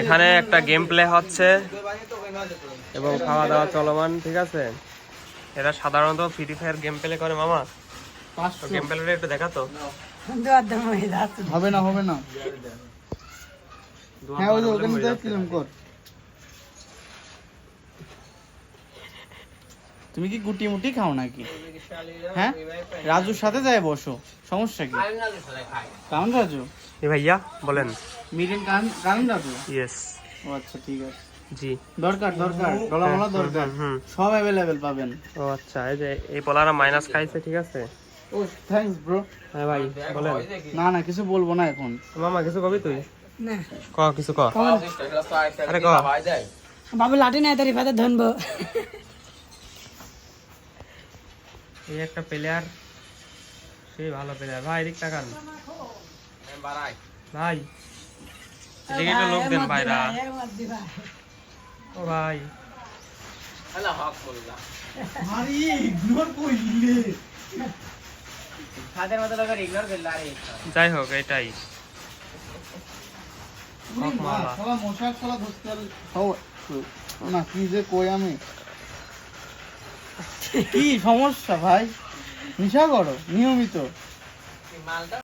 এখানে একটা game play হচ্ছে। এবং খাওয়া দাওয়া চলমান ঠিক আছে? এরা সাধারণত ফ্রি ফায়ার গেম প্লে করে মামা। গেম প্লেটা একটু দেখাতো হবে না হবে না। হ্যাঁ ওই যে ওখানে দেখছিলাম কর। তুমি কি গুটি মুটি খাও নাকি? হ্যাঁ? রাজুর সাথে যায় বসো সমস্যা কি? কারণ রাজু? এ ভাইয়া বলেন। মিটিং কারণ রাজু? ইয়েস ও আচ্ছা ঠিক আছে। জি। দরকার দরকার ডলামলা দরকার। হুম সব অ্যাভেলেবেল পাবেন। ও আচ্ছা এই যে এই পোলারা মাইনাস খাইছে ঠিক আছে? ও থ্যাঙ্কস ব্রো হ্যাঁ ভাই বলেন। না না কিছু বলব না এখন। মামা কিছু কবি তুই? না। ক কিছু ক? আরে ক। বাবু লাঠি নাই তারি ধনবো। এই একটা প্লেয়ার সেই ভালো প্লেয়ার ভাই এদিক তাকান। ভাই। এদিকে একটা লোক দেন ভাইরা। ও ভাই। আরে ইগনোর কইলে যাই হোক এটাই। হক মারা। ও না কি যে কই আমি? কি সমস্যা ভাই? নিশা করো নিয়মিত।